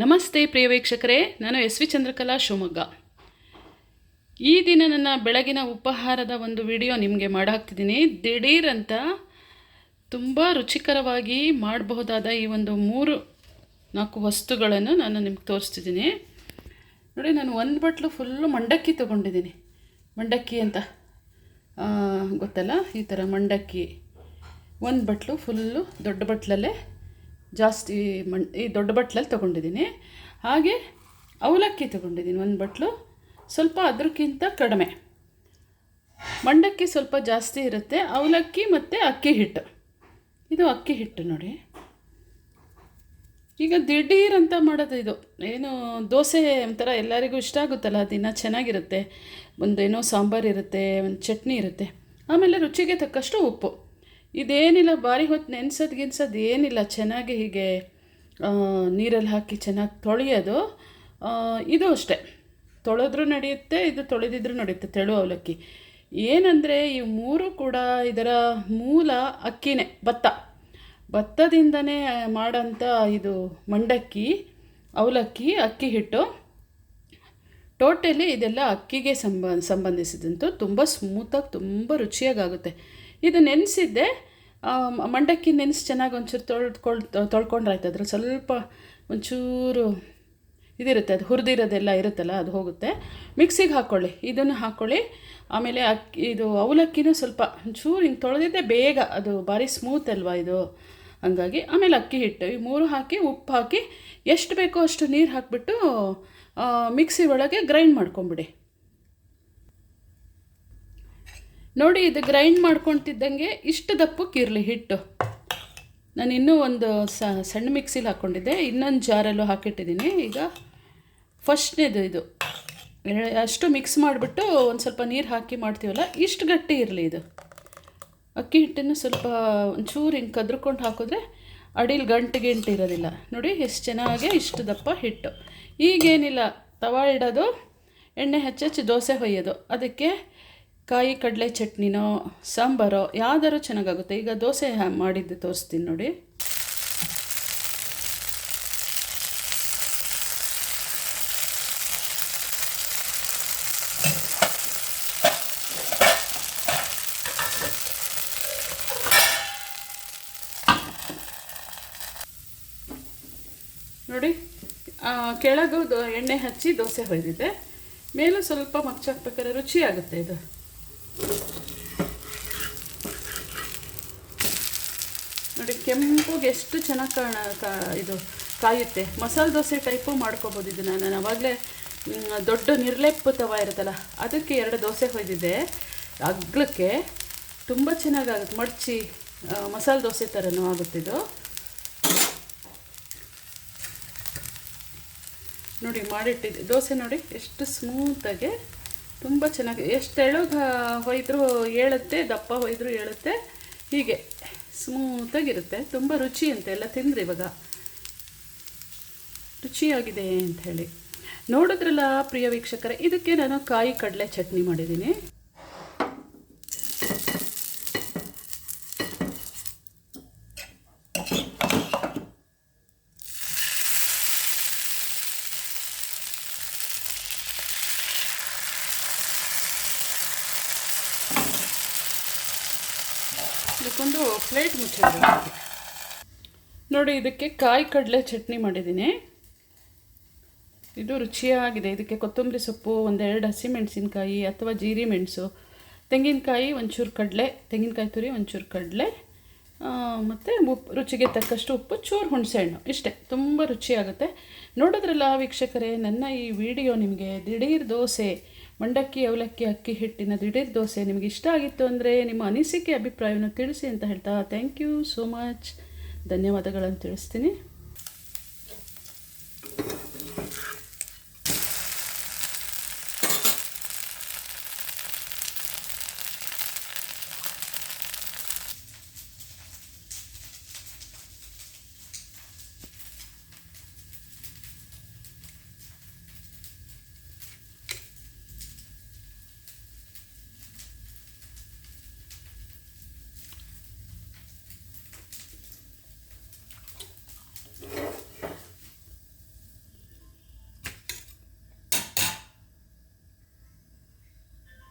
ನಮಸ್ತೆ ಪ್ರಿಯ ವೀಕ್ಷಕರೇ, ನಾನು ಎಸ್ ವಿ ಚಂದ್ರಕಲಾ ಶಿವಮೊಗ್ಗ. ಈ ದಿನ ನನ್ನ ಬೆಳಗಿನ ಉಪಹಾರದ ಒಂದು ವಿಡಿಯೋ ನಿಮಗೆ ಮಾಡಾಕ್ತಿದ್ದೀನಿ. ದಿಢೀರಂತ ತುಂಬ ರುಚಿಕರವಾಗಿ ಮಾಡಬಹುದಾದ ಈ ಒಂದು ಮೂರು, ನಾಲ್ಕು ವಸ್ತುಗಳನ್ನು ನಾನು ನಿಮ್ಗೆ ತೋರಿಸ್ತಿದ್ದೀನಿ. ನೋಡಿ, ನಾನು ಒಂದು ಬಟ್ಲು ಫುಲ್ಲು ಮಂಡಕ್ಕಿ ತೊಗೊಂಡಿದ್ದೀನಿ. ಮಂಡಕ್ಕಿ ಅಂತ. ಗೊತ್ತಲ್ಲ? ಈ ಥರ ಮಂಡಕ್ಕಿ. ಒಂದು ಬಟ್ಲು ಫುಲ್ಲು ದೊಡ್ಡ ಬಟ್ಲಲ್ಲೇ ಜಾಸ್ತಿ ಮಣ್, ಈ ದೊಡ್ಡ ಬಟ್ಲಲ್ಲಿ ತೊಗೊಂಡಿದ್ದೀನಿ. ಹಾಗೆ ಅವಲಕ್ಕಿ ತೊಗೊಂಡಿದ್ದೀನಿ, ಒಂದು ಬಟ್ಲು. ಸ್ವಲ್ಪ ಅದಕ್ಕಿಂತ ಕಡಿಮೆ. ಮಂಡಕ್ಕಿ ಸ್ವಲ್ಪ ಜಾಸ್ತಿ ಇರುತ್ತೆ. ಅವಲಕ್ಕಿ ಮತ್ತು ಅಕ್ಕಿ ಹಿಟ್ಟು. ಇದು ಅಕ್ಕಿ ಹಿಟ್ಟು ನೋಡಿ. ಈಗ ದಿಢೀರ್ ಅಂತ ಮಾಡೋದು ಇದು. ಏನು ದೋಸೆ ಒಂಥರ ಎಲ್ಲರಿಗೂ ಇಷ್ಟ ಆಗುತ್ತಲ್ಲ ದಿನ ಚೆನ್ನಾಗಿರುತ್ತೆ. ಒಂದೇನೋ ಸಾಂಬಾರು ಇರುತ್ತೆ, ಒಂದು ಚಟ್ನಿ ಇರುತ್ತೆ. ಆಮೇಲೆ ರುಚಿಗೆ ತಕ್ಕಷ್ಟು ಉಪ್ಪು. ಇದೇನಿಲ್ಲ, ಭಾರಿ ಹೊತ್ತು ನೆನ್ಸೋದು ಗಿನ್ಸೋದು ಏನಿಲ್ಲ. ಚೆನ್ನಾಗಿ ಹೀಗೆ ನೀರಲ್ಲಿ ಹಾಕಿ ಚೆನ್ನಾಗಿ ತೊಳೆಯೋದು. ಇದು ಅಷ್ಟೇ. ತೊಳೆದ್ರೂ ನಡೆಯುತ್ತೆ, ಇದು ತೊಳೆದಿದ್ರೂ ನಡೆಯುತ್ತೆ, ತೆಳು ಅವಲಕ್ಕಿ. ಏನಂದರೆ, ಈ ಮೂರು ಕೂಡ ಇದರ ಮೂಲ ಅಕ್ಕಿನೇ, ಭತ್ತ. ಭತ್ತದಿಂದನೇ ಮಾಡೋಂಥ ಇದು ಮಂಡಕ್ಕಿ, ಅವಲಕ್ಕಿ, ಅಕ್ಕಿ ಹಿಟ್ಟು. ಟೋಟಲಿ ಇದೆಲ್ಲ ಅಕ್ಕಿಗೆ ಸಂಬ, ಸಂಬಂಧಿಸಿದಂತೂ ತುಂಬ ಸ್ಮೂತಾಗಿ, ತುಂಬ ರುಚಿಯಾಗುತ್ತೆ ಇದು ನೆನೆಸಿದ್ದೆ ಮಂಡಕ್ಕಿ ನೆನೆಸಿ ಚೆನ್ನಾಗಿ ಒಂಚೂರು ತೊಳ್ಕೊಳ್, ತೊಳ್ಕೊಂಡ್ರಾಯ್ತು. ಅದ್ರಲ್ಲಿ ಸ್ವಲ್ಪ ಒಂಚೂರು ಇದಿರುತ್ತೆ, ಅದು ಹುರಿದಿರೋದೆಲ್ಲ ಇರುತ್ತಲ್ಲ, ಅದು ಹೋಗುತ್ತೆ. ಮಿಕ್ಸಿಗೆ ಹಾಕ್ಕೊಳ್ಳಿ ಇದನ್ನು ಹಾಕ್ಕೊಳ್ಳಿ ಆಮೇಲೆ ಅಕ್ಕಿ ಇದು ಅವಲಕ್ಕಿನೂ ಸ್ವಲ್ಪ ಒಂಚೂರು ಹಿಂಗೆ ತೊಳೆದಿದ್ದೆ ಬೇಗ, ಅದು ಭಾರಿ ಸ್ಮೂತ್ ಅಲ್ವಾ ಇದು. ಹಂಗಾಗಿ ಆಮೇಲೆ ಅಕ್ಕಿ ಹಿಟ್ಟು, ಈ ಮೂರು ಹಾಕಿ, ಉಪ್ಪು ಹಾಕಿ, ಎಷ್ಟು ಬೇಕೋ ಅಷ್ಟು ನೀರು ಹಾಕಿಬಿಟ್ಟು ಮಿಕ್ಸಿ ಒಳಗೆ ಗ್ರೈಂಡ್ ಮಾಡ್ಕೊಂಬಿಡಿ. ನೋಡಿ ಇದು ಗ್ರೈಂಡ್ ಮಾಡ್ಕೊಳ್ತಿದ್ದಂಗೆ ಇಷ್ಟು ದಪ್ಪಕ್ಕಿರಲಿ ಹಿಟ್ಟು. ನಾನು ಇನ್ನೂ ಒಂದು ಸಣ್ಣ ಮಿಕ್ಸಿಲಿ ಹಾಕ್ಕೊಂಡಿದ್ದೆ ಇನ್ನೊಂದು ಜಾರಲ್ಲೂ ಹಾಕಿಟ್ಟಿದ್ದೀನಿ. ಈಗ ಫಸ್ಟ್ನೇದು ಇದು. ಅಷ್ಟು ಮಿಕ್ಸ್ ಮಾಡಿಬಿಟ್ಟು ಒಂದು ಸ್ವಲ್ಪ ನೀರು ಹಾಕಿ ಮಾಡ್ತೀವಲ್ಲ, ಇಷ್ಟು ಗಟ್ಟಿ ಇರಲಿ ಇದು. ಅಕ್ಕಿ ಹಿಟ್ಟನ್ನು ಸ್ವಲ್ಪ ಒಂಚೂರು ಹಿಂಗೆ ಕದ್ರಕೊಂಡು ಹಾಕಿದ್ರೆ ಅಡಿಲಿ ಗಂಟು ಗಂಟು ಇರೋದಿಲ್ಲ. ನೋಡಿ, ಎಷ್ಟು ಚೆನ್ನಾಗೆ ಇಷ್ಟು ದಪ್ಪ ಹಿಟ್ಟು. ಈಗೇನಿಲ್ಲ, ತವಾ ಇಡೋದು, ಎಣ್ಣೆ ಹಚ್ಚಿ ದೋಸೆ ಹೊಯ್ಯೋದು. ಅದಕ್ಕೆ ಕಾಯಿ, ಕಡಲೆ ಚಟ್ನಿನೋ, ಸಾಂಬಾರೋ ಯಾವ್ದಾರು ಚೆನ್ನಾಗಾಗುತ್ತೆ. ಈಗ ದೋಸೆ ಮಾಡಿದ್ದು ತೋರಿಸ್ತೀನಿ ನೋಡಿ. ನೋಡಿ ಕೆಳಗೂ ಎಣ್ಣೆ ಹಚ್ಚಿ ದೋಸೆ ಹೊಯ್ದಿದೆ. ಮೇಲೂ ಸ್ವಲ್ಪ ಮಗ್ಚಾಕ್ಬೇಕಾದ್ರೆ ರುಚಿ ಆಗುತ್ತೆ ಇದು. ನೋಡಿ ಕೆಂಪುಗೆ ಎಷ್ಟು ಚೆನ್ನಾಗಿ ಕಾಣ ಇದು ಕಾಯುತ್ತೆ. ಮಸಾಲೆ ದೋಸೆ ಟೈಪು ಮಾಡ್ಕೋಬೋದು ಇದನ್ನು ನಾನು. ಅವಾಗಲೇ ದೊಡ್ಡ ನಿರ್ಲೆಪ್ಪು ತವ ಇರುತ್ತಲ್ಲ, ಅದಕ್ಕೆ ಎರಡು ದೋಸೆ ಹೊಯ್ದಿದ್ದೆ. ಅಗ್ಲಕ್ಕೆ ತುಂಬ ಚೆನ್ನಾಗಾಗುತ್ತೆ. ಮಡಚಿ ಮಸಾಲೆ ದೋಸೆ ಥರನೂ ಆಗುತ್ತಿದ್ದು ನೋಡಿ, ಮಾಡಿಟ್ಟಿದ್ದೆ. ದೋಸೆ ನೋಡಿ, ಎಷ್ಟು ಸ್ಮೂತಾಗಿ ತುಂಬ ಚೆನ್ನಾಗಿ, ಎಷ್ಟು ಎಳಗೆ ಹೊಯ್ದರೂ ಏಳುತ್ತೆ, ದಪ್ಪ ಹೊಯ್ದರೂ ಏಳುತ್ತೆ. ಹೀಗೆ. ಸ್ಮೂತಾಗಿರುತ್ತೆ ತುಂಬ ರುಚಿ ಅಂತ ಎಲ್ಲ ತಿಂದ್ರಿ ಇವಾಗ. ರುಚಿಯಾಗಿದೆ ಅಂತ ಹೇಳಿ. ನೋಡಿದ್ರಲ್ಲ ಪ್ರಿಯ ವೀಕ್ಷಕರೇ, ಇದಕ್ಕೆ ನಾನು ಕಾಯಿ ಕಡಲೆ ಚಟ್ನಿ ಮಾಡಿದ್ದೀನಿ. ಇದಕ್ಕೊಂದು ಪ್ಲೇಟ್ ಮುಚ್ಚಿದ್ರೆ ನೋಡಿ, ಇದಕ್ಕೆ ಕಾಯಿ ಕಡಲೆ ಚಟ್ನಿ ಮಾಡಿದ್ದೀನಿ. ಇದು ರುಚಿಯಾಗಿದೆ. ಇದಕ್ಕೆ ಕೊತ್ತಂಬರಿ ಸೊಪ್ಪು, ಒಂದೆರಡು ಹಸಿಮೆಣಸಿನ್ಕಾಯಿ ಅಥವಾ ಜೀರಿ ಮೆಣಸು ತೆಂಗಿನಕಾಯಿ, ಒಂಚೂರು ಕಡಲೆ. ತೆಂಗಿನಕಾಯಿ ತುರಿ, ಒಂಚೂರು ಕಡಲೆ. ಮತ್ತು ಉಪ್ಪು ರುಚಿಗೆ ತಕ್ಕಷ್ಟು ಉಪ್ಪು, ಚೂರು ಹುಣಸೆಹಣ್ಣು. ಇಷ್ಟೇ. ತುಂಬ ರುಚಿಯಾಗುತ್ತೆ. ನೋಡಿದ್ರಲ್ಲ ವೀಕ್ಷಕರೇ, ನನ್ನ ಈ ವಿಡಿಯೋ ನಿಮಗೆ ದಿಢೀರ್ ದೋಸೆ ಮಂಡಕ್ಕಿ, ಅವಲಕ್ಕಿ, ಅಕ್ಕಿ, ಹಿಟ್ಟಿನ ದಿಢೀರ್ ದೋಸೆ ನಿಮಗೆ ಇಷ್ಟ ಆಗಿತ್ತು ಅಂದರೆ ನಿಮ್ಮ ಅನಿಸಿಕೆ, ಅಭಿಪ್ರಾಯವನ್ನು ತಿಳಿಸಿ ಅಂತ ಹೇಳ್ತಾ ಥ್ಯಾಂಕ್ ಯು ಸೋ ಮಚ್ ಧನ್ಯವಾದಗಳನ್ನು ತಿಳಿಸ್ತೀನಿ.